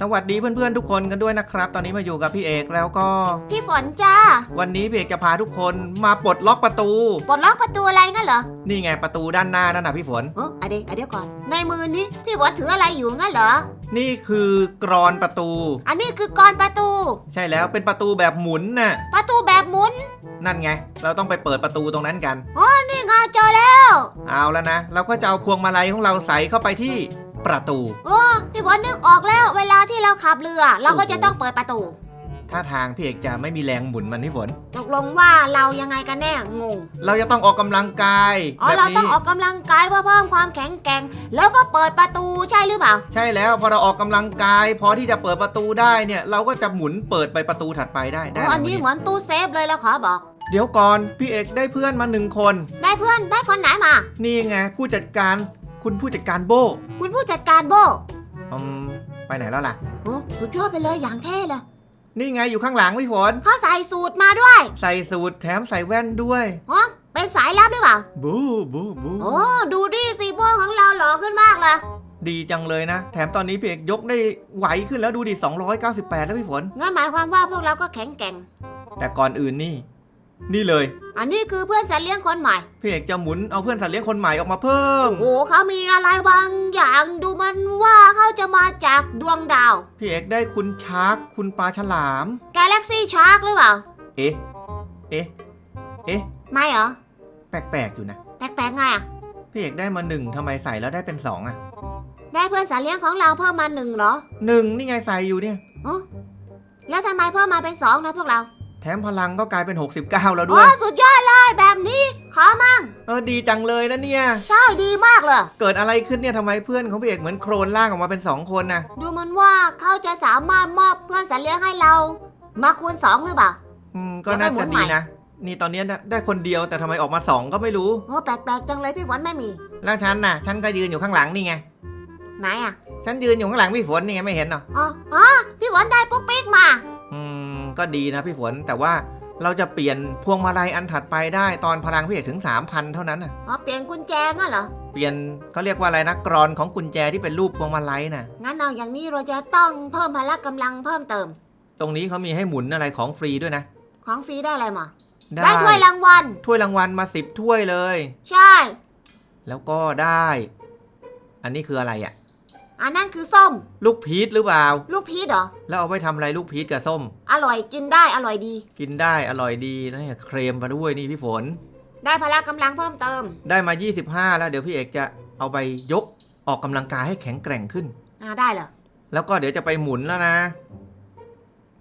สวัสดีเพื่อนๆทุกคนกันด้วยนะครับ ตอนนี้มาอยู่กับพี่เอกแล้วก็ พี่ฝนจ้า วันนี้พี่เอกจะพาทุกคนมาปลดล็อกประตู ปลดล็อกประตูอะไรงั้นเหรอ นี่ไงประตูด้านหน้านั่นนะพี่ฝน เอออะเดี๋ยวอะเดี๋ยวก่อน ในมือนี้พี่ฝนถืออะไรอยู่งั้นเหรอ นี่คือกรอนประตู อันนี้คือกรอนประตู ใช่แล้วเป็นประตูแบบหมุนน่ะ ประตูแบบหมุน นั่นไง เราต้องไปเปิดประตูตรงนั้นกันนี่ไงเจอแล้ว เอาแล้วนะ เราก็จะเอาพวงมาลัยของเราใส่เข้าไปที่ ประตู โอ้พี่ฝนนึกออกแล้ว เวลาที่เราขับเรือ เราก็จะต้องเปิดประตู ถ้าทางพี่เอกจะไม่มีแรงหมุนมันพี่ฝน ตกลงว่าเรายังไงกันแน่งง เราจะต้องออกกำลังกายอ๋อแบบเราต้องนี้ออกกำลังกายเพื่อเพิ่มความแข็งแกร่ง แล้วก็เปิดประตูใช่หรือเปล่า ใช่แล้วพอเราออกกำลังกาย พอที่จะเปิดประตูได้เนี่ย เราก็จะหมุนเปิดไปประตูถัดไปได้ได้โอ้อันนี้แล้วเหมือนตู้เซฟเลยแล้วขอบอก เดี๋ยวก่อนพี่เอกได้เพื่อนมาหนึ่งคน ได้เพื่อนได้คนไหนมา นี่ไงผู้จัดการ คุณผู้จัดการโบคุณผู้จัดการโบอืมไปไหนแล้วล่ะ โอ้สุดยอดไปเลยอย่างเท่เลยนี่ไงอยู่ข้างหลังพี่ฝน เขาใส่สูตรมาด้วยใส่สูทแถมใส่แว่นด้วย อ๋อเป็นสายลับหรือเปล่า บูบูบูโอ้ ดูดิสีโบของเราหล่อขึ้นมากเลย ดีจังเลยนะ แถมตอนนี้พี่เอกยกได้ไหวขึ้นแล้วดูดิ298 แล้วพี่ฝน งั้นหมายความว่าพวกเราก็แข็งแกร่ง แต่ก่อนอื่นนี่ นี่เลย อันนี้คือเพื่อนสัตว์เลี้ยงคนใหม่ พี่เอกจะหมุนเอาเพื่อนสัตว์เลี้ยงคนใหม่ออกมาเพิ่ม โอ้โหเขามีอะไรบางอย่างดูมันว่าเขาจะมาจากดวงดาว พี่เอกได้คุณชาร์กคุณปลาฉลาม กาแล็กซี่ชาร์กหรือเปล่า เอ๊ะ เอ๊ะ เอ๊ะ ไม่เหรอ แปลกๆอยู่นะ แปลกๆไงอะ พี่เอกได้มาหนึ่งทำไมใส่แล้วได้เป็นสองอะได้เพื่อนสัตว์เลี้ยงของเราเพิ่มมาหนึ่งเหรอหนึ่งนี่ไงใส่อยู่เนี่ยอ๋อแล้วทำไมเพิ่มมาเป็นสองนะพวกเรา แถมพลังก็กลายเป็น 69 แล้วอ๋ด้อวยสุดยอดเลยแบบนี้ขอมาเออดีจังเลยนะเนี่ย ใช่ดีมากเลย เกิดอะไรขึ้นเนี่ยทำไมเพื่อนของพี่เอกเหมือนโครนล่างออกมาเป็นสองคนนะดูเหมือนว่าเขาจะสามารถมอบเพื่อนสัตว์เลี้ยงให้เรา มาคูณสองหรือเปล่า อืมก็น่าแล้วไปหมุจะนดีใหม่นะ นี่ตอนนี้ได้คนเดียวแต่ทำไมออกมาสองก็ไม่รู้ โอ้แปลกๆจังเลยพี่ฝนไม่มี แล้วฉันน่ะ ฉันก็ยืนอยู่ข้างหลังนี่ไงไหนอะ ฉันยืนอยู่ข้างหลังพี่ฝนนี่ไงไม่เห็นเหรออ๋ออ๋อพี่ฝนได้ปุ๊กปิ๊กมาอืม ก็ดีนะพี่ฝนแต่ว่าเราจะเปลี่ยนพวงมาลัยอันถัดไปได้ตอนพลังพี่เอกถึง 3,000 เท่านั้นน่ะอ๋อเปลี่ยนกุญแจงั้นเหรอ เปลี่ยนเขาเรียกว่าอะไรนะกรอนของกุญแจที่เป็นรูปพวงมาลัยน่ะ งั้นเอาอย่างนี้เราจะต้องเพิ่มพละกำลังเพิ่มเติม ตรงนี้เขามีให้หมุนอะไรของฟรีด้วยนะ ของฟรีได้อะไรมาได้ได้ถ้วยรางวัล ถ้วยรางวัลมาสิบถ้วยเลย ใช่ แล้วก็ได้ อันนี้คืออะไรอะ่ะ อันนั้นคือส้ม ลูกพีชหรือเปล่า ลูกพีชเหรอ แล้วเอาไปทำอะไรลูกพีชกับส้ม อร่อยกินได้อร่อยดี กินได้อร่อยดีแล้วเนี่ยเครมมาด้วยนี่พี่ฝน ได้พละกำลังเพิ่มเติมได้มา 25 แล้วเดี๋ยวพี่เอกจะเอาไปยกออกกำลังกายให้แข็งแกร่งขึ้น อ่าได้เหรอแล้วก็เดี๋ยวจะไปหมุนแล้วนะ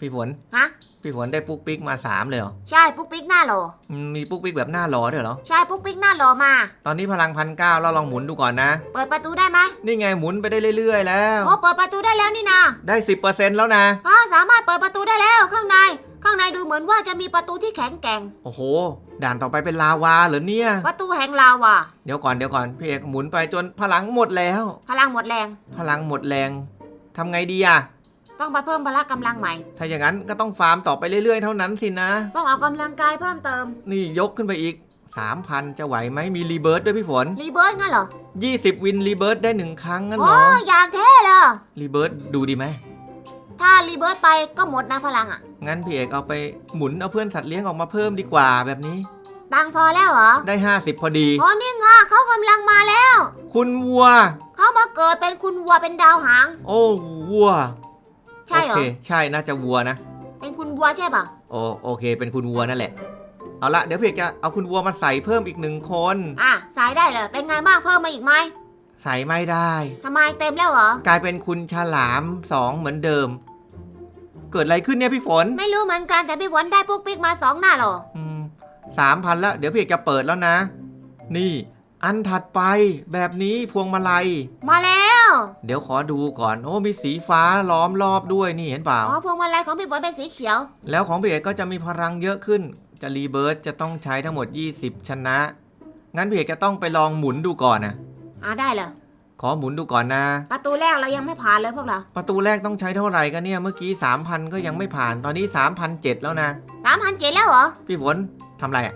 พี่ฝน ฮะ พี่ฝนได้ปุ๊กปิ๊กมาสามเลยเหรอใช่ปุ๊กปิ๊กหน้าโหลอืมมีปุ๊กปิ๊กแบบหน้าหลอด้วยเหรอ ใช่ปุ๊กปิ๊กหน้าโหลมา ตอนนี้พลังพันเก้าเราลองหมุนดูก่อนนะ เปิดประตูได้ไหมนี่ไงหมุนไปได้เรื่อย ๆ แล้ว โอ้เปิดประตูได้แล้วนี่นาได้10%แล้วนะ อ๋อสามารถเปิดประตูได้แล้วข้างใน ข้างในดูเหมือนว่าจะมีประตูที่แข็งแกร่ง โอ้โห ด่านต่อไปเป็นลาวาเหรอเนี่ย ประตูแห่งลาวาเดี๋ยวก่อนเดี๋ยวก่อนพี่เอกหมุนไปจนพลังหมดแล้ว พลังหมดแรง พลังหมดแรงทำไงดีอะ ต้องมาเพิ่มพละกำลังใหม่ ถ้าอย่างนั้นก็ต้องฟาร์มต่อไปเรื่อยๆ เท่านั้นสินะ ต้องออกกำลังกายเพิ่มเติม นี่ยกขึ้นไปอีก 3,000 จะไหวไหมมีรีเบิร์ดด้วยพี่ฝน รีเบิร์ตงั้นเหรอ 20 วินรีเบิร์ดได้หนึ่งครั้งงั้นเหรโอ้ออย่างเท่เลย รีเบิร์ดดูดีไหม ถ้ารีเบิร์ตไปก็หมดนะพลังอะ งั้นพี่เอกเอาไปหมุนเอาเพื่อนสัตว์เลี้ยงออกมาเพิ่มดีกว่าแบบนี้ ตังค์พอแล้วเหรอ ได้ 50 พอดี อ๋อนี่ไงเขากำลังมาแล้ว คุณวัว เขามาเกิดเป็นคุณวัวเป็นดาวหาง โอ้วัวใช่ เหรโออเคใช่น่าจะวัวนะ เป็นคุณวัวใช่ป่ะโอโอเค เป็นคุณวัวนั่นแหละ เอาละเดี๋ยวพี่เอกจะเอาคุณวัวมาใส่เพิ่มอีกหนึ่งคน อะสายได้เลยเป็นไงบ้างเพิ่มมาอีกไหมใส่ไม่ได้ ทำไมเต็มแล้วเหรอ กลายเป็นคุณฉลามสองเหมือนเดิม เกิดอะไรขึ้นเนี่ยพี่ฝนไม่รู้เหมือนกันแต่พี่ฝนได้ปุ๊กปิ๊กมาสองหน้าหรอ สามพันแล้วเดี๋ยวพี่เอกจะเปิดแล้วนะ นี่ อันถัดไปแบบนี้พวงมาลัย มาแล้ว เดี๋ยวขอดูก่อน โอ้มีสีฟ้าล้อมรอบด้วยนี่เห็นเปล่า อ๋อพวงมาลัยของพี่ฝนเป็นสีเขียว แล้วของพี่เอกก็จะมีพลังเยอะขึ้น จะรีเบิร์ตจะต้องใช้ทั้งหมด 20 ชนะ งั้นพี่เอกจะต้องไปลองหมุนดูก่อนนะอะได้เลยขอหมุนดูก่อนนะ ประตูแรกเรายังไม่ผ่านเลยพวกเรา ประตูแรกต้องใช้เท่าไหร่กันเนี่ย เมื่อกี้ 3,000 ก็ยังไม่ผ่าน ตอนนี้ 3,007แล้วนะสามพันเจ็ดแล้วเหรอ พี่ฝนทำอะไรอะ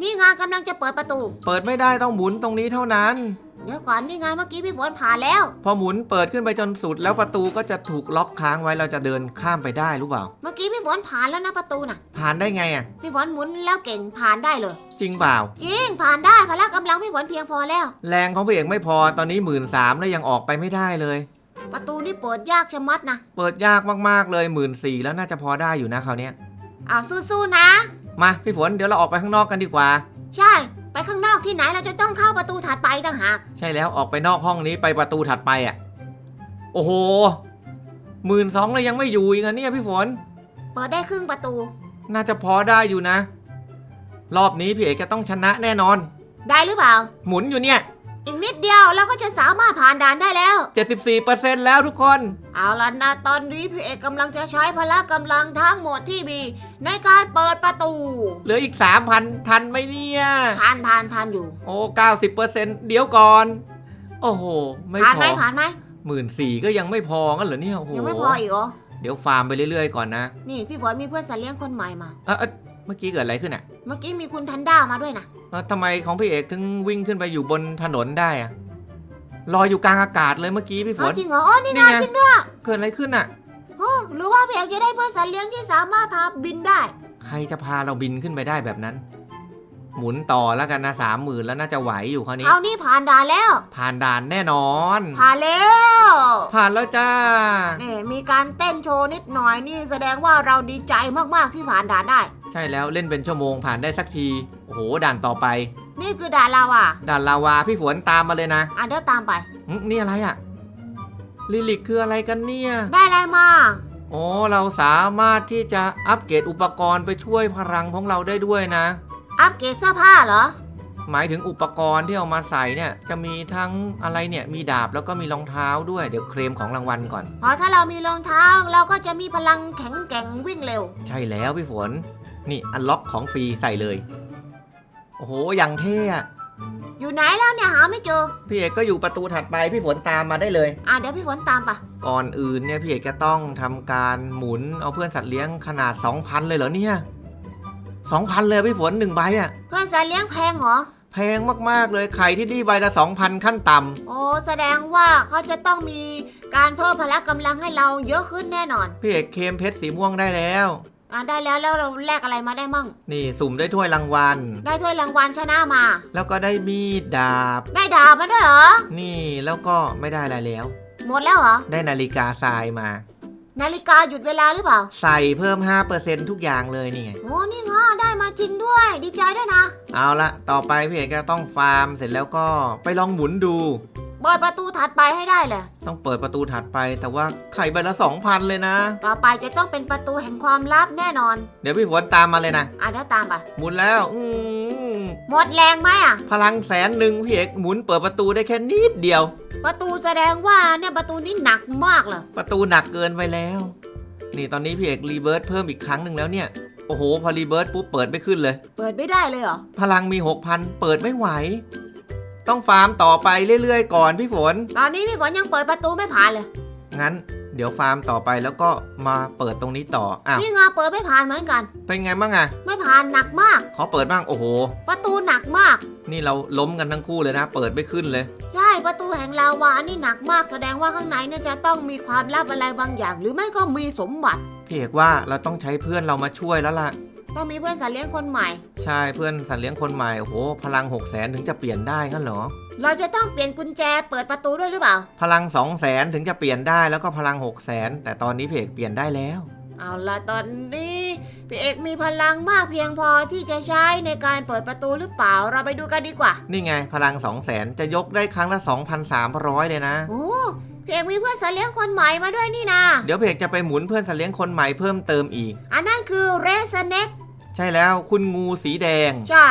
นี่ไงกำลังจะเปิดประตู เปิดไม่ได้ต้องหมุนตรงนี้เท่านั้น เดี๋ยวก่อนนี่ไงเมื่อกี้พี่ฝนผ่านแล้ว พอหมุนเปิดขึ้นไปจนสุดแล้วประตูก็จะถูกล็อกค้างไว้เราจะเดินข้ามไปได้รู้เปล่า เมื่อกี้พี่ฝนผ่านแล้วนะประตูน่ะ ผ่านได้ไงอะ พี่ฝนหมุนแล้วเก่งผ่านได้เลย จริงเปล่า จริงผ่านได้พละกำลังพี่ฝนเพียงพอแล้ว แรงของพี่เอกไม่พอตอนนี้หมื่นสามแล้วยังออกไปไม่ได้เลย ประตูนี่เปิดยากชะมัดนะเปิดยากมากๆเลยหมื่นสี่แล้วน่าจะพอได้อยู่นะคราวเนี้ยเอาสู้ๆนะ มาพี่ฝนเดี๋ยวเราออกไปข้างนอกกันดีกว่า ใช่ ไปข้างนอกที่ไหนเราจะต้องเข้าประตูถัดไปต่างหากใช่แล้วออกไปนอกห้องนี้ไปประตูถัดไปอะ โอ้โหหมื่นสองเลยยังไม่อยู่อีกอะเนี่ยพี่ฝน เปิดได้ครึ่งประตู น่าจะพอได้อยู่นะ รอบนี้พี่เอกจะต้องชนะแน่นอน ได้หรือเปล่า หมุนอยู่เนี่ย อีกนิดเดียวเราก็จะสามารถผ่านด่านได้แล้ว 74%แล้วทุกคน เอาล่ะนะตอนนี้พี่เอกกำลังจะใช้พละกำลังทั้งหมดที่มี ในการเปิดประตู เหลืออีก 3,000 ทันไหมเนี่ย ทานทานทานอยู่โอ้ 90%เดี๋ยวก่อน โอ้โห ไม่ผ่านพไหมอผ่านไหมหมื่นสี่ก็ยังไม่พองั้นเหรอเนี่ยโอ้โหยังไม่พออีกเหรอ เดี๋ยวฟาร์มไปเรื่อยๆก่อนนะนี่พี่ฝนมีเพื่อนสัตว์เลี้ยงคนใหม่มา เอะเอ๊ะ เมื่อกี้เกิดอะไรขึ้นอะเมื่อกี้มีคุณทันด้ามาด้วยนะ เอ้าทำไมของพี่เอกถึงวิ่งขึ้นไปอยู่บนถนนได้อะลอยอยู่กลางอากาศเลยเมื่อกี้พี่ฝอ๋อนจริงเหรออ๋อนี่ไงนี่ไง จริงด้วยเกิดอะไรขึ้นอะ โอ้หรือว่าพี่เอกจะได้เพื่อนสัตว์เลี้ยงที่สามารถพาบินได้ ใครจะพาเราบินขึ้นไปได้แบบนั้น หมุนต่อแล้วกันนะสามหมื่นแล้วน่าจะไหวอยู่คราวนี้คราวนี้ผ่านด่านแล้ว ผ่านด่านแน่นอน ผ่านแล้ว ผ่านแล้วจ้านี่มีการเต้นโชว์นิดหน่อยนี่แสดงว่าเราดีใจมากๆที่ผ่านด่านได้ ใช่แล้วเล่นเป็นชั่วโมงผ่านได้สักที โอ้โหด่านต่อไป นี่คือด่านเราอะด่านลาวาพี่ฝนตามมาเลยนะอะเดี๋ยวตามไปหึนี่อะไรอะลิลิกคืออะไรกันเนี่ย ได้อะไรมาโอ้เราสามารถที่จะอัปเกรดอุปกรณ์ไปช่วยพลังของเราได้ด้วยนะ อัปเกรดเสื้อผ้าเหรอ หมายถึงอุปกรณ์ที่เอามาใส่เนี่ย จะมีทั้งอะไรเนี่ย มีดาบแล้วก็มีรองเท้าด้วย เดี๋ยวเคลมของรางวัลก่อนเพราะถ้าเรามีรองเท้าเราก็จะมีพลังแข็งแกร่งวิ่งเร็ว ใช่แล้วพี่ฝน นี่อันล็อกของฟรีใส่เลย โอ้โหอย่างเท่อะอยู่ไหนแล้วเนี่ยหาไม่เจอ พี่เอกก็อยู่ประตูถัดไปพี่ฝนตามมาได้เลย อะเดี๋ยวพี่ฝนตามไปก่อนอื่นเนี่ยพี่เอกจะต้องทำการหมุนเอาเพื่อนสัตว์เลี้ยงขนาด 2,000 เลยเหรอเนี่ย 2,000 เลยพี่ฝนหนึ่งใบอะเพื่อนสัตว์เลี้ยงแพงเหรอ แพงมากๆเลยไข่ที่นี่ใบละ 2,000 ขั้นต่ำโอ้แสดงว่าเขาจะต้องมีการเพิ่มพละกำลังให้เราเยอะขึ้นแน่นอนพี่เอกเคมเพชรสีม่วงได้แล้ว อะได้แล้วแล้วเราแลกอะไรมาได้มั่ง นี่สุ่มได้ถ้วยรางวัล ได้ถ้วยรางวัลชนะมา แล้วก็ได้มีดดาบ ได้ดาบมาด้วยเหรอ นี่แล้วก็ไม่ได้อะไรแล้ว หมดแล้วเหรอ ได้นาฬิกาทรายมา นาฬิกาหยุดเวลาหรือเปล่า ใส่เพิ่ม 5%ทุกอย่างเลยนี่ไง โอ้นี่ไงได้มาจริงด้วย ดีใจด้วยนะ เอาละต่อไปพี่เอกก็ต้องฟาร์มเสร็จแล้วก็ไปลองหมุนดู เปิดประตูถัดไปให้ได้เลยต้องเปิดประตูถัดไป แต่ว่าไข่ใบละ2,000เลยนะ ต่อไปจะต้องเป็นประตูแห่งความลับแน่นอน เดี๋ยวพี่ฝนตามมาเลยนะ อะเดี๋ยวตามไปหมุนแล้ว อืมหมดแรงไหมอะ พลังแสนหนึ่งพี่เอกหมุนเปิดประตูได้แค่นิดเดียว ประตูแสดงว่าเนี่ยประตูนี้หนักมากเลยประตูหนักเกินไปแล้ว นี่ตอนนี้พี่เอกรีเบิร์ตเพิ่มอีกครั้งหนึ่งแล้วเนี่ย โอ้โห พอรีเบิร์ตปุ๊บเปิดไม่ขึ้นเลย เปิดไม่ได้เลยเหรอ พลังมี 6,000 เปิดไม่ไหว ต้องฟาร์มต่อไปเรื่อยๆ ก่อนพี่ฝน ตอนนี้พี่ฝนยังเปิดประตูไม่ผ่านเลย งั้นเดี๋ยวฟาร์มต่อไปแล้วก็มาเปิดตรงนี้ต่ออ้าวนี่ไงเปิดไม่ผ่านเหมือนกัน เป็นไงบ้างอะไม่ผ่านหนักมาก ขอเปิดบ้างโอ้โห ประตูหนักมาก นี่เราล้มกันทั้งคู่เลยนะ เปิดไม่ขึ้นเลย ใช่ประตูแห่งลาวานี่หนักมากแสดงว่าข้างในเนี่ยจะต้องมีความลับอะไรบางอย่าง หรือไม่ก็มีสมบัติ พี่เอกว่าเราต้องใช้เพื่อนเรามาช่วยแล้วล่ะ ต้องมีเพื่อนสัตว์เลี้ยงคนใหม่ ใช่เพื่อนสัตว์เลี้ยงคนใหม่โอ้โหพลัง6 0แสนถึงจะเปลี่ยนได้งั้นเหรอ เราจะต้องเปลี่ยนกุญแจเปิดประตูด้วยหรือเปล่า พลัง2 0 0แสนถึงจะเปลี่ยนได้แล้วก็พลัง6 0แสนแต่ตอนนี้พี่เอกเปลี่ยนได้แล้ว เอาละตอนนี้พี่เอกมีพลังมากเพียงพอที่จะใช้ในการเปิดประตูหรือเปล่าเราไปดูกันดีกว่านี่ไงพลัง2 0 0แสนจะยกได้ครั้งละ 2,300 เลยนะ โอ้พี่เอกมีเพื่อนสัตว์เลี้ยงคนใหม่มาด้วยนี่นะเดี๋ยวเพกจะไปหมุนเพื่อนสัตว์เลี้ยงคนใหม่เพิ่มเติมอีก อันนั้นคือเรสเน็ก ใช่แล้วคุณงูสีแดง ใช่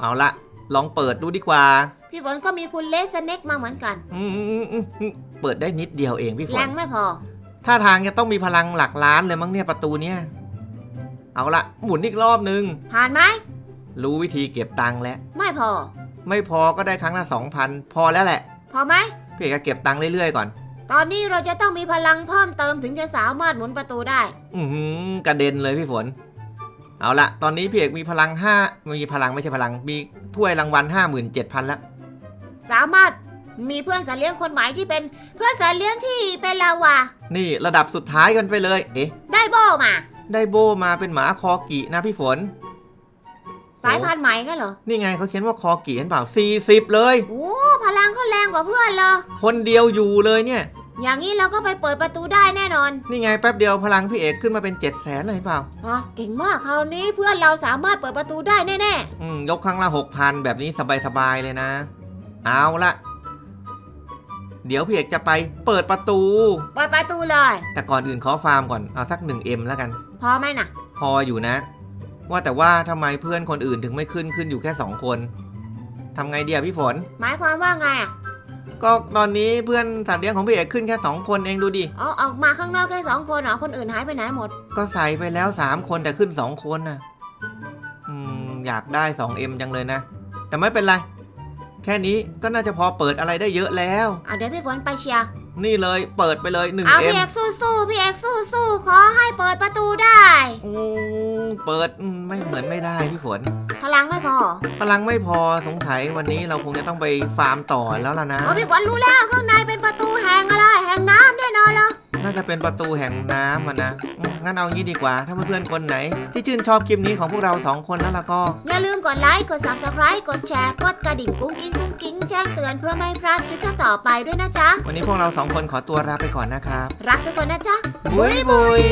เอาละลองเปิดดูดีกว่า พี่ฝนก็มีคุณเลสเน็กมาเหมือนกันอืมอืมอืมอืมเปิดได้นิดเดียวเองพี่ฝแรน งไม่พอถ้าทางจะต้องมีพลังหลักล้านเลยมั้งเนี่ยประตูเนี่ย เอาละหมุนอีกรอบนึง ผ่านไหมรู้วิธีเก็บตังค์แล้ว ไม่พอ ไม่พอก็ได้ครั้งละ2,000 พอแล้วแหละพอไหม พี่เอกก็เก็บตังค์เรื่อยๆก่อน ตอนนี้เราจะต้องมีพลังเพิ่มเติมถึงจะสามารถหมุนประตูได้ อือหือกระเด็นเลยพี่ฝน เอาละตอนนี้พี่เอกมีพลัง5มีพลังไม่ใช่พลัง มีถ้วยรางวัล57,000แล้วสามารถมีเพื่อนสัตว์เลี้ยงคนใหม่ที่เป็นเพื่อนสัตว์เลี้ยงที่เป็นลาวานี่ระดับสุดท้ายกันไปเลย เอ๊ะ ได้โบมา ได้โบมาเป็นหมาคอกินะพี่ฝน สายพันธุ์ใหม่กันเหรอ นี่ไงเขาเขียนว่าคอกิเห็นเปล่า40 เลย โอ้พลังเขาแรงกว่าเพื่อนเลยคนเดียวอยู่เลยเนี่ย อย่างนี้เราก็ไปเปิดประตูได้แน่นอนนี่ไงแป๊บเดียวพลังพี่เอกขึ้นมาเป็น7 0 0แสนเลยเห็นเปล่าอ๋อเก่งมากคราวนี้เพื่อนเราสามารถเปิดประตูได้แน่อืมยกครั้งละ6,000แบบนี้สบายๆเลยนะ เอาละเดี๋ยวพี่เอกจะไปเปิดประตู ๆเปิดประตูเลย แต่ก่อนอื่นขอฟาร์มก่อนเอาสัก 1M แล้วกัน พอไหมน่ะพออยู่นะ ว่าแต่ว่าทำไมเพื่อนคนอื่นถึงไม่ขึ้นขึ้นอยู่แค่ 2 คนทำไงเดียพี่ฝน หมายความว่าไงอะ ก็ตอนนี้เพื่อนสัตว์เลี้ยงของพี่เอกขึ้นแค่ 2 คนเองดูดิ อ๋อออกมาข้างนอกแค่สองคนเหรอคนอื่นหายไปไหนหมด ก็ใส่ไปแล้ว 3 คนแต่ขึ้น 2 คนนะอืม อยากได้ 2M จังเลยนะ แต่ไม่เป็นไร แค่นี้ก็น่าจะพอเปิดอะไรได้เยอะแล้ว อะเดี๋ยวพี่ฝนไปเชียร์ นี่เลยเปิดไปเลยเอา 1M พี่เอกสู้ๆพี่เอกสู้ๆขอให้เปิดประตูได้อืมเปิดอืมไม่เหมือนไม่ได้พี่ฝนพลังไม่พอพลังไม่พอสงสัยวันนี้เราคงจะต้องไปฟาร์มต่อแล้วล่ะนะอ๋อพี่ฝนรู้แล้วข้างในเป็นประตูแห่งอะไรแห่งน้ำแน่นอนเลย น่าจะเป็นประตูแห่งน้ำอะนะอืมงั้นเอางี้ดีกว่า ถ้าเพื่อนๆคนไหน ที่ชื่นชอบคลิปนี้ของพวกเราสองคนแล้วล่ะก็ อย่าลืมกดไลค์ กด subscribe กดแชร์ กดกระดิ่งกุ้งกิ้งกุ้งกิ้งแจ้งเตือนเพื่อไม่ให้พลาดคลิปต่อไปด้วยนะจ๊ะ วันนี้พวกเราสองคนขอตัวลาไปก่อนนะครับ รักทุกคนนะจ๊ะ บุยบุย